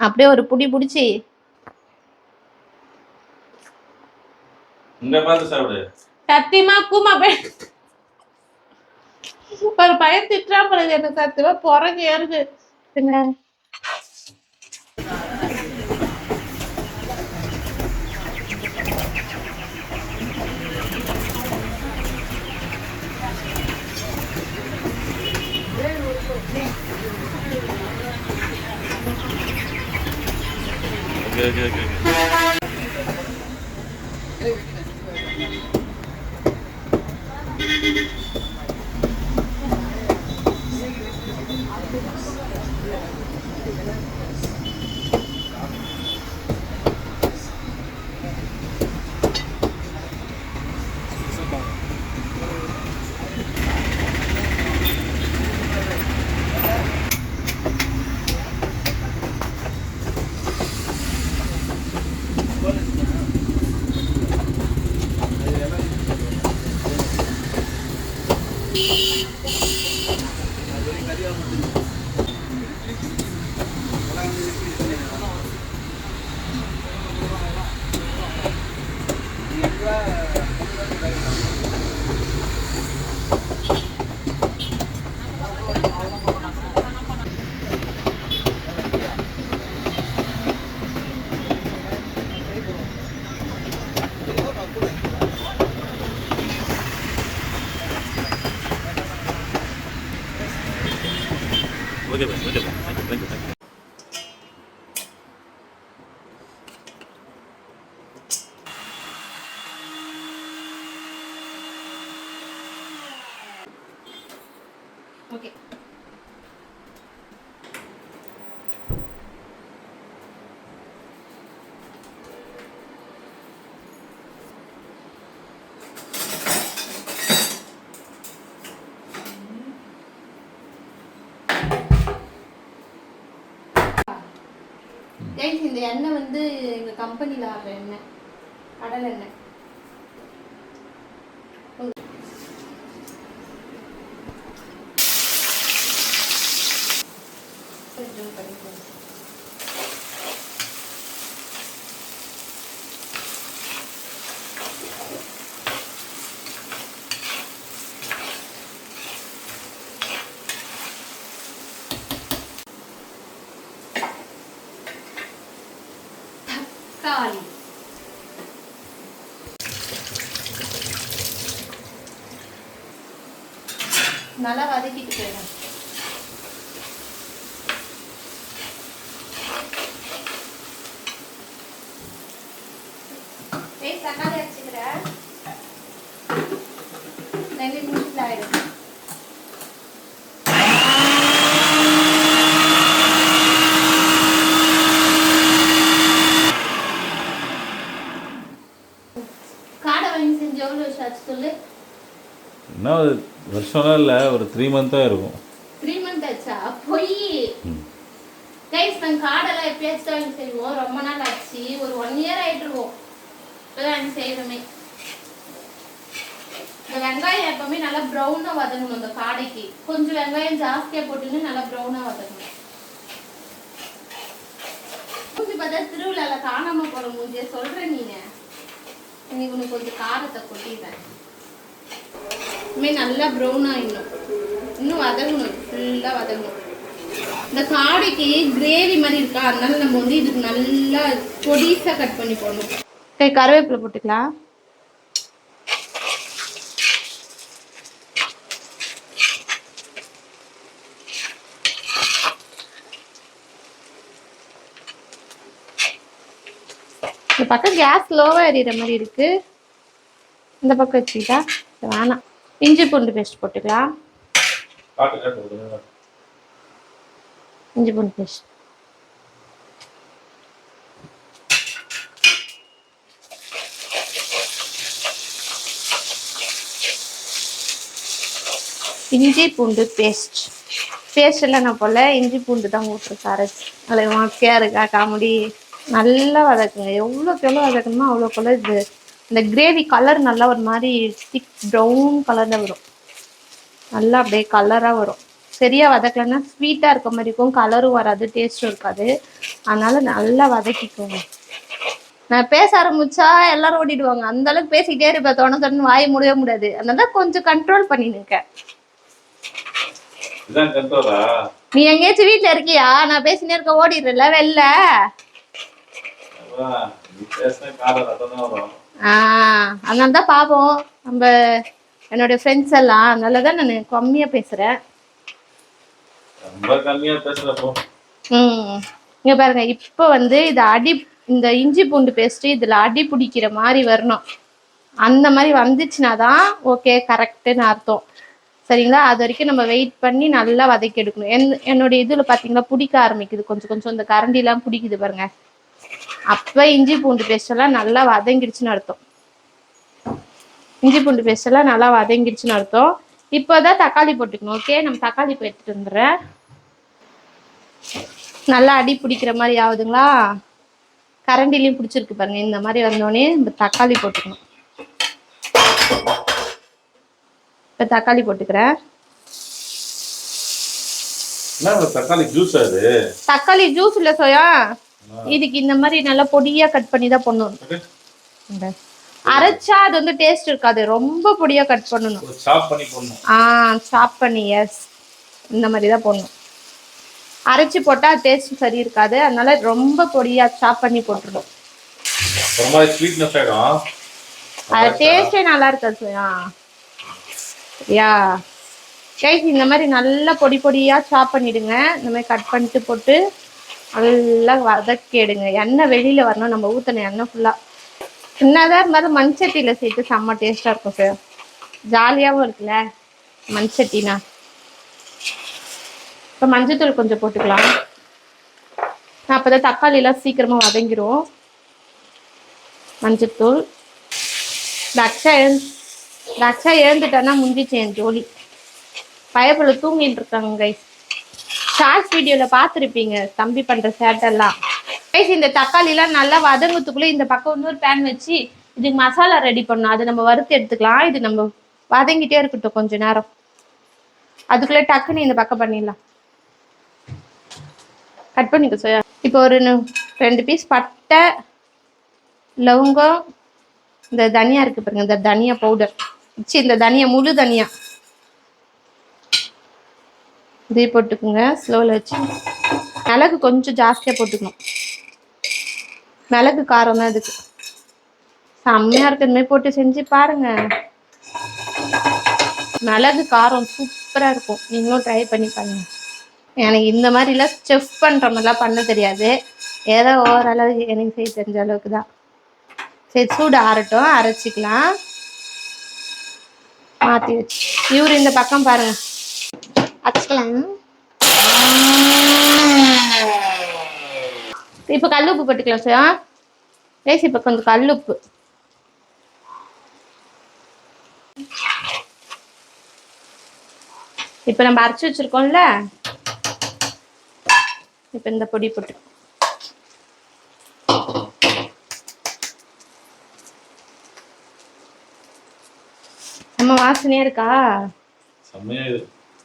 அப்படியே ஒரு புடி புடிச்சு. இங்க பார்த்து சாப்பிடு. சத்தியமா கூமா போய். ஒரு பையன் திட்டுறா போறது எனக்கு சத்தியமா பிறகு ஏறுது. என்ன? Okay okay okay okay okay bye okay bye thank you thank you thank you guys இந்த எண்ணெய் வந்து எங்கள் கம்பெனியில் ஆடுற எண்ணெய். கடல் எண்ணெய் கொஞ்சம் பண்ணிக்கோங்க தக்காளி நல்லா வதக்கிட்டு போயிடும் ஏய் தக்காளி வச்சுக்கிறேன் ரெண்டு ஆயிடும். காடை வாங்கி செஞ்சு எவ்வளோ ஆச்சு சொல்லு? என்ன வருஷம்லாம் இல்லை ஒரு த்ரீ மந்த்தாக இருக்கும். த்ரீ மந்த் ஆச்சா? பொய். கைஸ் நாங்கள் காடெல்லாம் எப்பயாச்சும் வாங்கி செய்வோம் ரொம்ப நாள் ஆச்சு. ஒரு ஒன் இயர் ஆயிட்டு இருக்கோம். வாங்கி செய்கிறோமே இந்த வெங்காயம் எப்பவுமே நல்லா ப்ரௌனாக வதங்கணும் இந்த காடைக்கு. கொஞ்சம் வெங்காயம் ஜாஸ்தியாக போட்டுன்னு நல்லா ப்ரௌனாக வதங்கணும். மூஞ்சி பார்த்தா திருவிழால காணாம போற மூஞ்சிய சொல்ற நீங்க இன்னைக்கு உனக்கு கொஞ்சம் காரத்தை கொட்டிடுறேன். இனிமே நல்லா ப்ரௌன் ஆயிடணும். இன்னும் வதங்கணும் ஃபுல்லாக வதங்கணும். இந்த காடைக்கு கிரேவி மாதிரி இருக்கா? அதனால நம்ம வந்து இதுக்கு நல்லா பொடிசா கட் பண்ணி போடணும். சரி கருவேப்பிலை போட்டுக்கலாம். இந்த பக்கம் கேஸ் லோவாக எறிகிற மாதிரி இருக்கு. இந்த பக்கம் வச்சுக்கிட்டா. வேணாம். இஞ்சி பூண்டு பேஸ்ட் போட்டுக்கலாம். இஞ்சி பூண்டு பேஸ்ட் இஞ்சி பூண்டு பேஸ்ட் பேஸ்ட் எல்லாம் நான் போல இஞ்சி பூண்டு தான் போட்டிருக்கேன் அரைச்சி அதில் மொக்கையா இருக்கா காமெடி நல்லா வதக்குங்க. எவ்வளோக்கு எவ்வளோ வதக்கணுமோ அவ்வளோக்குள்ள இது இந்த கிரேவி கலர் நல்லா ஒரு மாதிரி திக் ப்ரௌன் கலரில் வரும். நல்லா அப்படியே கலராக வரும். சரியா வதக்கலைன்னா ஸ்வீட்டாக இருக்க மாதிரி இருக்கும். கலரும் வராது டேஸ்ட்டும் இருக்காது. அதனால நல்லா வதக்கிக்கோங்க. நான் பேச ஆரம்பிச்சா எல்லாரும் ஓடிடுவாங்க. அந்த அளவுக்கு பேசிக்கிட்டே இருப்பேன். தொண தொண்ணு வாய் முடியவே முடியாது. அதனால கொஞ்சம் கண்ட்ரோல் பண்ணி நிற்க நீ எங்கேயாச்சும் வீட்டில் இருக்கியா? நான் பேசினே இருக்க ஓடிடுறல வெளில. அதனால தான் பாப்போம் நம்ம என்னோட ஃப்ரெண்ட்ஸ் எல்லாம் அதனால தான் நான் கம்மியாக பேசுகிறேன் ரொம்ப கம்மியா பேசுறப்போ. ம். இங்க பாருங்க இப்போ வந்து இது அடி இந்த இஞ்சி பூண்டு பேஸ்ட் இதுல அடி பிடிக்கிற மாதிரி வரணும். அந்த மாதிரி வந்துச்சுன்னா தான் ஓகே கரெக்டுன்னு அர்த்தம். சரிங்களா? அது வரைக்கும் நம்ம வெயிட் பண்ணி நல்லா வதக்கி எடுக்கணும். என் என்னுடைய இதுல பாத்தீங்கன்னா பிடிக்க ஆரம்பிக்குது. கொஞ்சம் கொஞ்சம் இந்த கரண்டிலாம் பிடிக்குது பாருங்க. அப்ப இஞ்சி பூண்டு பேஸ்ட் எல்லாம் நல்லா வதங்கிடுச்சுன்னு அர்த்தம். இஞ்சி பூண்டு பேஸ்ட் எல்லாம் நல்லா வதங்கிடுச்சுன்னு அர்த்தம். இப்போதான் தக்காளி போட்டுக்கணும் ஓகே நம்ம தக்காளி இப்போ எடுத்துட்டு வந்துடுறேன். நல்லா அடி பிடிக்கிற மாதிரி ஆகுதுங்களா? கரண்டிலையும் பிடிச்சிருக்கு பாருங்க இந்த மாதிரி வந்தோடனே நம்ம தக்காளி போட்டுக்கணும். இப்போ தக்காளி போட்டுக்கிறேன். இந்த தக்காளி ஜூஸ் இல்லை சோயா? இதுக்கு இந்த மாதிரி நல்லா பொடியா கட் பண்ணி தான் பண்ணணும் அரைச்சா அது வந்து டேஸ்ட் இருக்காது. ரொம்ப பொடியா கட் பண்ணணும். சாப் பண்ணி போடணும். ஆ சாப் பண்ணி எஸ் இந்த மாதிரி தான் போடணும். அரைச்சி போட்டால் டேஸ்ட் சரி இருக்காது. அதனால ரொம்ப பொடியா சாப் பண்ணி ஆயிடும். அது டேஸ்டே நல்லா இருக்காது யா. கைஸ் இந்த மாதிரி நல்லா பொடி பொடியா சாப் பண்ணிடுங்க. இந்த மாதிரி கட் பண்ணிட்டு போட்டு நல்லா வதக்கிடுங்க. எண்ணெய் வெளியில் வரணும். நம்ம ஊற்றின எண்ணெய் ஃபுல்லாக என்னதான் இருந்தாலும் மண்சட்டியில் சேர்த்து செம்ம டேஸ்ட்டாக இருக்கும் சார் ஜாலியாகவும் இருக்குல்ல மண் சட்டினா இப்போ மஞ்சத்தூள் கொஞ்சம் போட்டுக்கலாம். அப்போ தான் தக்காளியெலாம் சீக்கிரமாக வதங்கிடும் மஞ்சத்தூள். இந்த அக்ஷா எழுந்து இந்த அக்ஷா என் ஜோலி. பயப்பில் தூங்கிட்டு இருக்காங்க கைஸ் ஷார்ட்ஸ் வீடியோவில் பார்த்துருப்பீங்க தம்பி பண்ணுற சேட்டெல்லாம் கைஸ் இந்த தக்காளிலாம் நல்லா வதங்கத்துக்குள்ளே இந்த பக்கம் இன்னொரு பேன் வச்சு இதுக்கு மசாலா ரெடி பண்ணணும். அதை நம்ம வறுத்து எடுத்துக்கலாம். இது நம்ம வதங்கிட்டே இருக்கட்டும் கொஞ்ச நேரம். அதுக்குள்ளே டக்குன்னு இந்த பக்கம் பண்ணிடலாம். கட் பண்ணிக்க சார் இப்போ ஒரு ரெண்டு பீஸ் பட்டை லவங்கம் இந்த தனியா இருக்கு பாருங்க இந்த தனியா பவுடர் சி இந்த தனியா முழு தனியா. இதே போட்டுக்குங்க ஸ்லோவில் வச்சு. மிளகு கொஞ்சம் ஜாஸ்தியாக போட்டுக்கணும். மிளகு காரம் தான் இதுக்கு. செம்மையாக இருக்கு இந்த போட்டு செஞ்சு பாருங்கள் மிளகு காரம் சூப்பராக இருக்கும். நீங்களும் ட்ரை பண்ணி பாருங்கள் எனக்கு இந்த மாதிரிலாம் செஃப் பண்ணுற மாதிரிலாம் பண்ண தெரியாது. ஏதோ ஓரளவு எனக்கு செய்ய தெரிஞ்ச அளவுக்கு தான். சரி சூடு ஆறட்டும் அரைச்சிக்கலாம். மாற்றி வச்சு. இவர் இந்த பக்கம் பாருங்கள் அரைச்சிக்கலாம் இப்போ கல் உப்பு போட்டுக்கலாம் சார். லேசி இப்போ கொஞ்சம் கல் உப்பு இப்போ நம்ம அரைச்சி வச்சிருக்கோம்ல? இப்போ இந்த பொடி போட்டு. நம்ம வாசனையா இருக்கா? செம்மையா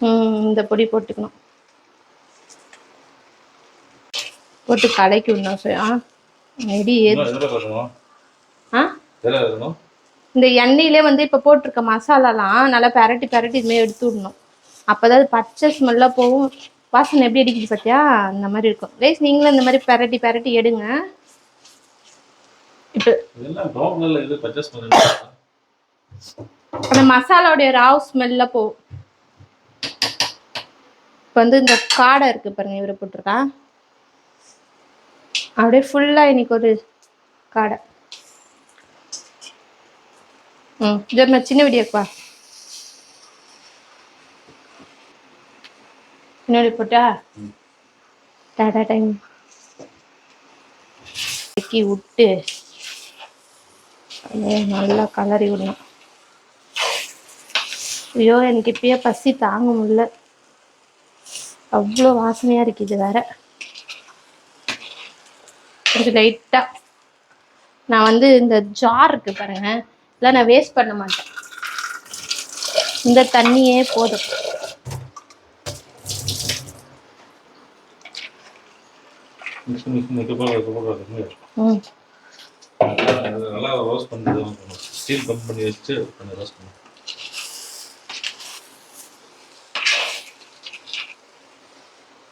இந்த பொடி போட்டுக்கணும். போட்டு கலக்கி விடணும் சார் ஆ? ஏது இந்த எண்ணெயிலே வந்து இப்போ போட்டிருக்க மசாலாலாம் நல்லா பெரட்டி பெரட்டி இதுமாதிரி எடுத்து விடணும். அப்போதான் அது பச்சை ஸ்மெல்லாக போகும். வாசனை எப்படி அடிக்குது பார்த்தியா அந்த மாதிரி இருக்கும். ரைஸ் நீங்களும் இந்த மாதிரி பெரட்டி பெரட்டி எடுங்க. இப்போ அந்த மசாலாவுடைய ராவ் ஸ்மெல்ல போகும் இப்போ வந்து இந்த காடை இருக்கு பாருங்க இவரை போட்டிருக்கா? அப்படியே ஃபுல்லாக இன்னைக்கு ஒரு காடை. ம் ஜெர்ம சின்ன வீடியோப்பா பின்னாடி போட்டா? டாடா டைம் விட்டு நல்லா கலரி விடணும். ஐயோ எனக்கு இப்பயே பசி தாங்க முடியல. அவ்வளோ வாசனையாக இருக்குது இது வேற. கொஞ்சம் லைட்டாக நான் வந்து இந்த ஜார் இருக்கு பாருங்க. இதெல்லாம் நான் வேஸ்ட் பண்ண மாட்டேன். இந்த தண்ணியே போதும். நல்லா ரோஸ்ட் பண்ணி ஸ்டீல் பம்ப் பண்ணி வச்சு ரோஸ்ட் பண்ணுவோம்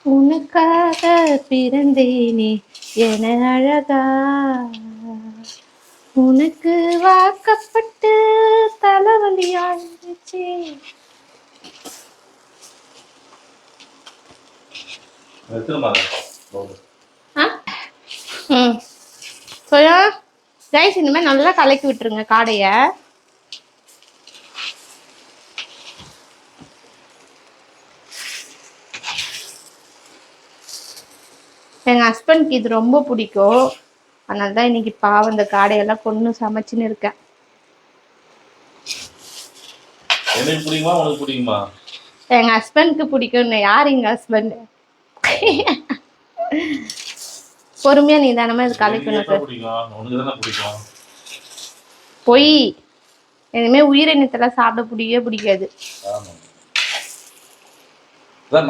உனக்காக பிறந்தேனே என அழகா. உனக்கு வாக்கப்பட்டு தலைவலியாச்சு எடுத்துமா ஆ? ம். சோயா ரைஸ் இனிமேல் நல்லா கலக்கி விட்டுருங்க காடையை. எங்கள் ஹஸ்பண்ட்க்கு இது ரொம்ப பிடிக்கும். அதனால தான் இன்னைக்கு பாவம் இந்த காடையெல்லாம் கொண்டு சமைச்சுன்னு இருக்கேன். பிடிக்குமா? பிடிக்குமா? எங்கள் ஹஸ்பண்ட்க்கு பிடிக்கும்னு யார் எங்கள் ஹஸ்பண்ட் பொறுமையாக நீ தானமே இது கலக்கணும் பிடிக்கும்? பிடிக்கும். பொய். இனிமேல் உயிரினத்தெல்லாம் சாப்பிட பிடிக்கவே பிடிக்காது.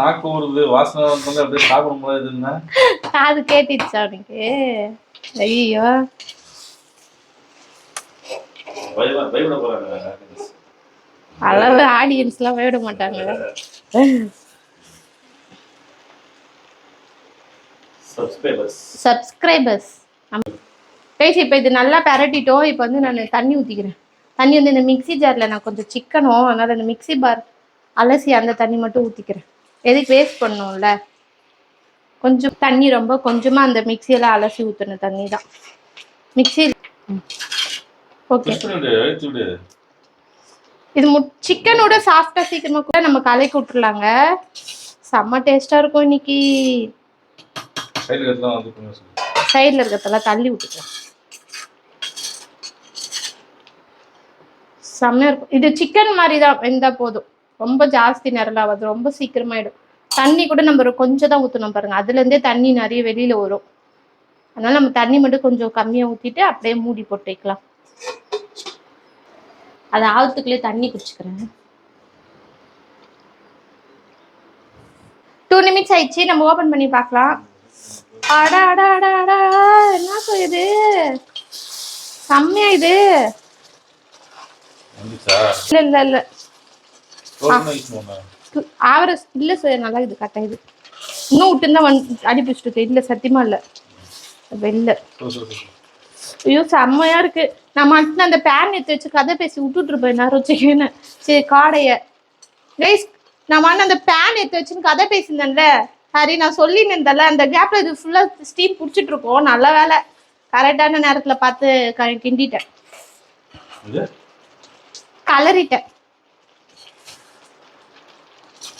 நாக்கு ஊறுது வாசனை அப்படியே சாப்பிடும் போது காது கேட்டுச்சா உனக்கு ஐயோ பயப்பட பயப்பட அளவு ஆடியன்ஸ்லாம் விட மாட்டாங்க சப்ஸ்கிரைபர்ஸ் பேசி இப்போ இது நல்லா பெரட்டிட்டோம் இப்போ வந்து நான் தண்ணி ஊற்றிக்கிறேன் தண்ணி வந்து இந்த மிக்ஸி ஜாரில் நான் கொஞ்சம் சிக்கனும் அதனால் இந்த மிக்ஸி பார் அலசி அந்த தண்ணி மட்டும் ஊற்றிக்கிறேன் எதுக்கு வேஸ்ட் பண்ணணும்ல? கொஞ்சம் தண்ணி ரொம்ப கொஞ்சமாக அந்த மிக்சியெல்லாம் அலசி ஊற்றின தண்ணி தான் மிக்ஸி ஓகே. இது மு சிக்கனோட சாஃப்டாக சீக்கிரமாக கூட நம்ம கலக்கி விட்டுறலாங்க. செம்ம டேஸ்ட்டாக இருக்கும் இன்னைக்கு. கொஞ்சம் சைடில் இருக்கிறதெல்லாம் தள்ளி விட்டுக்கலாம். செம்மையாக இருக்கும். இது சிக்கன் மாதிரி தான் வெந்தால் போதும். ரொம்ப ஜாஸ்தி நிரலாகாது ரொம்ப சீக்கிரமாயிடும். தண்ணி கூட நம்ம கொஞ்சம் தான் ஊற்றணும் பாருங்க. அதுலேருந்தே தண்ணி நிறைய வெளியில் வரும். அதனால நம்ம தண்ணி மட்டும் கொஞ்சம் கம்மியாக ஊற்றிட்டு அப்படியே மூடி போட்டு வைக்கலாம். அது ஆழத்துக்குள்ளே தண்ணி குடிச்சுக்கிறேன். டூ நிமிட்ஸ் ஆயிடுச்சு. நம்ம ஓபன் பண்ணி பார்க்கலாம். அடா அடா அடா அடா என்ன இது? செம்மையா இது. இல்ல இல்ல இல்ல. ரோல் யூஸ் பண்ண ஆவர இல்ல சார் நல்லா இது கரெக்டா இது. இன்னும் விட்டுருந்தா வந்து அடி பிடிச்சிட்டு இருக்கு. இல்ல சத்தியமா இல்ல. வெளில. ஐயோ செம்மையா இருக்கு. நான் மட்டும் அந்த பேன் எடுத்து வச்சு கதை பேசி விட்டுட்டு இருப்பேன் நேரம் சரி காடைய. கைஸ் நான் மட்டும் அந்த பேன் எடுத்து வச்சுன்னு கதை பேசியிருந்தேன்ல. சரி நான் சொல்லியிருந்தேன்ல அந்த கேப்ல இது ஃபுல்லா ஸ்டீம் பிடிச்சிட்டு இருக்கோம். நல்ல வேலை. கரெக்டான நேரத்துல பார்த்து கிண்டிட்டேன். கலரிட்டேன்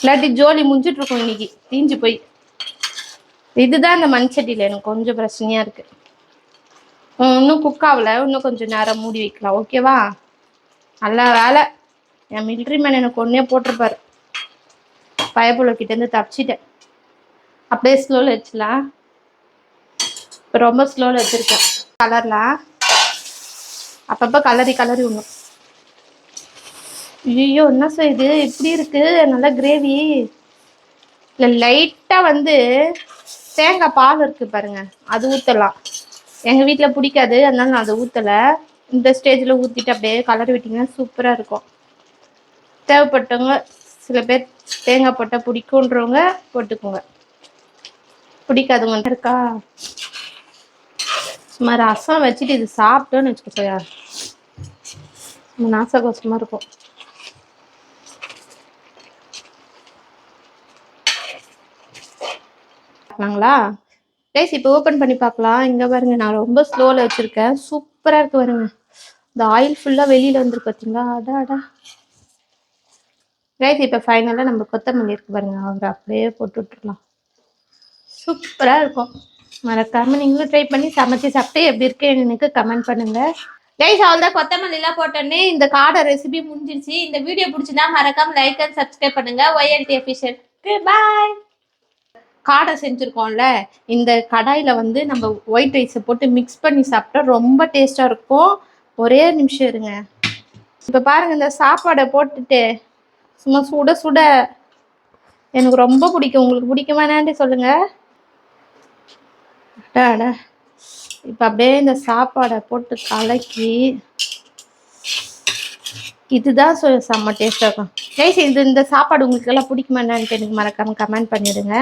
இல்லாட்டி ஜோலி முடிஞ்சிட்டு இருக்கும் இன்னைக்கு. தீஞ்சு போய். இதுதான் இந்த மண்சட்டியில எனக்கு கொஞ்சம் பிரச்சனையா இருக்கு. இன்னும் குக் ஆகல. இன்னும் கொஞ்சம் நேரம் மூடி வைக்கலாம். ஓகேவா நல்ல வேலை. என் மிலிட்ரி மேன் எனக்கு ஒன்னே போட்டிருப்பாரு. பயப்புள்ள கிட்ட இருந்து தப்பிச்சிட்டேன். அப்படியே ஸ்லோவில் வச்சுலாம் இப்போ ரொம்ப ஸ்லோவில் வச்சிருக்கேன். கலர்லாம் அப்பப்போ கலரி கலரி விடணும் ஐயோ என்ன செய்யுது இப்படி இருக்கு? நல்லா கிரேவி இல்லை லைட்டாக வந்து தேங்காய் பால் இருக்கு பாருங்க. அது ஊற்றலாம் எங்கள் வீட்டில் பிடிக்காது. அதனால நான் அதை ஊற்றலை இந்த ஸ்டேஜில் ஊற்றிட்டு அப்படியே கலர் விட்டிங்கன்னா சூப்பராக இருக்கும். தேவைப்பட்டவங்க சில பேர் தேங்காய் போட்டால் பிடிக்குன்றவங்க போட்டுக்கோங்க. பிடிக்காதவங்க இருக்கா? சும்மா ரசம் வச்சுட்டு இது சாப்பிட்டோன்னு வச்சுக்கோயா நாசகோசமாக இருக்கும். பார்க்கலாங்களா கைஸ் இப்போ ஓப்பன் பண்ணி பார்க்கலாம் இங்கே பாருங்க நான் ரொம்ப ஸ்லோவில் வச்சுருக்கேன். சூப்பராக இருக்கு பாருங்க. இந்த ஆயில் ஃபுல்லாக வெளியில் வந்துருக்கு பார்த்தீங்களா அடா அடா. கைஸ் இப்போ ஃபைனலாக நம்ம கொத்தமல்லி இருக்கு பாருங்க. அவர் அப்படியே போட்டு விட்டுருலாம் சூப்பராக இருக்கும். மறக்காம நீங்களும் ட்ரை பண்ணி சமைச்சு சாப்பிட்டு எப்படி இருக்கு எனக்கு கமெண்ட் பண்ணுங்க. கைஸ் அவ்வளோதான் கொத்தமல்லிலாம் போட்டோன்னே இந்த காடை ரெசிபி முடிஞ்சிருச்சு. இந்த வீடியோ பிடிச்சிருந்தா மறக்காம லைக் அண்ட் சப்ஸ்கிரைப் பண்ணுங்க. ஒய்எல்டி அஃபிஷியல் பாய் காடை செஞ்சுருக்கோம்ல இந்த கடாயில் வந்து நம்ம ஒயிட் ரைஸை போட்டு மிக்ஸ் பண்ணி சாப்பிட்டா ரொம்ப டேஸ்ட்டாக இருக்கும். ஒரே நிமிஷம் இருங்க. இப்போ பாருங்கள் இந்த சாப்பாடை போட்டுட்டு சும்மா சுட சுட. எனக்கு ரொம்ப பிடிக்கும். உங்களுக்கு பிடிக்குமா என்னன்னு சொல்லுங்கள் அட இப்போ அப்படியே இந்த சாப்பாடை போட்டு கலக்கி. இதுதான் சொ செம்ம டேஸ்ட்டாக இருக்கும். கைஸ் இது இந்த சாப்பாடு உங்களுக்கு எல்லாம் பிடிக்குமா என்னன்னு எனக்கு மறக்காமல் கமெண்ட் பண்ணிவிடுங்க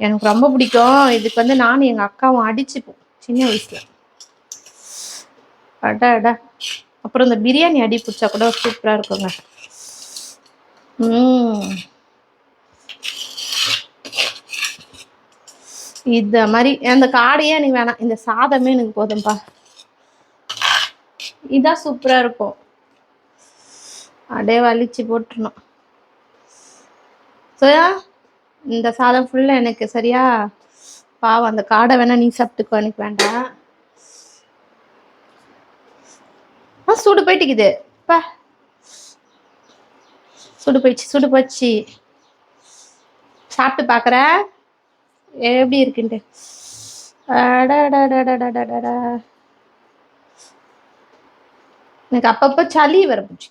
எனக்கு ரொம்ப பிடிக்கும். இதுக்கு வந்து நானும் எங்கள் அக்காவும் அடிச்சுப்போம். சின்ன வயசில். அட அட அப்புறம் இந்த பிரியாணி அடி பிடிச்சா கூட சூப்பராக இருக்குங்க. இந்த மாதிரி அந்த காடையே எனக்கு வேணாம். இந்த சாதமே எனக்கு போதும்பா. இதான் சூப்பரா இருக்கும். அப்படியே வலிச்சு போட்டுருணும் சோயா? இந்த சாதம் ஃபுல்லாக எனக்கு சரியா பாவம் அந்த காடை வேணா நீ சாப்பிட்டுக்கோ எனக்கு வேண்டாம். ஆ சூடு போயிட்டுக்குது. பா. சுடு போயிடுச்சு சுடு போச்சு சாப்பிட்டு பார்க்குற எப்படி இருக்குன்ட்டு. எனக்கு அப்பப்போ சளி வரப்போச்சு.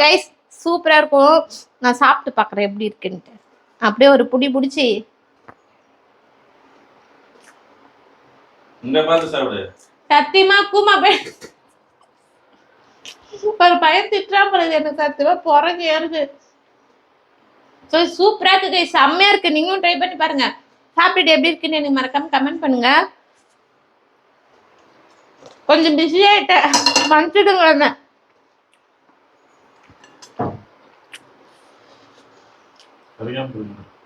கைஸ் சூப்பரா இருக்கும். நான் சாப்பிட்டு பார்க்குறேன் எப்படி இருக்குன்ட்டு. அப்படியே ஒரு புடி பிடிச்சி. சத்தியமா கூமா போய் ஒரு பையன் திட்டுறா போறது எனக்கு சத்தியமா பிறகு ஏறுது. ஸோ சூப்பரா இருக்கு. செம்மையா இருக்கு. நீங்களும் ட்ரை பண்ணி பாருங்க. சாப்பிட்டுட்டு எப்படி இருக்குன்னு எனக்கு மறக்காம கமெண்ட் பண்ணுங்க. கொஞ்சம் பிஸி ஆயிட்டேன். மன்னிச்சிடுங்க Fabián Bruno.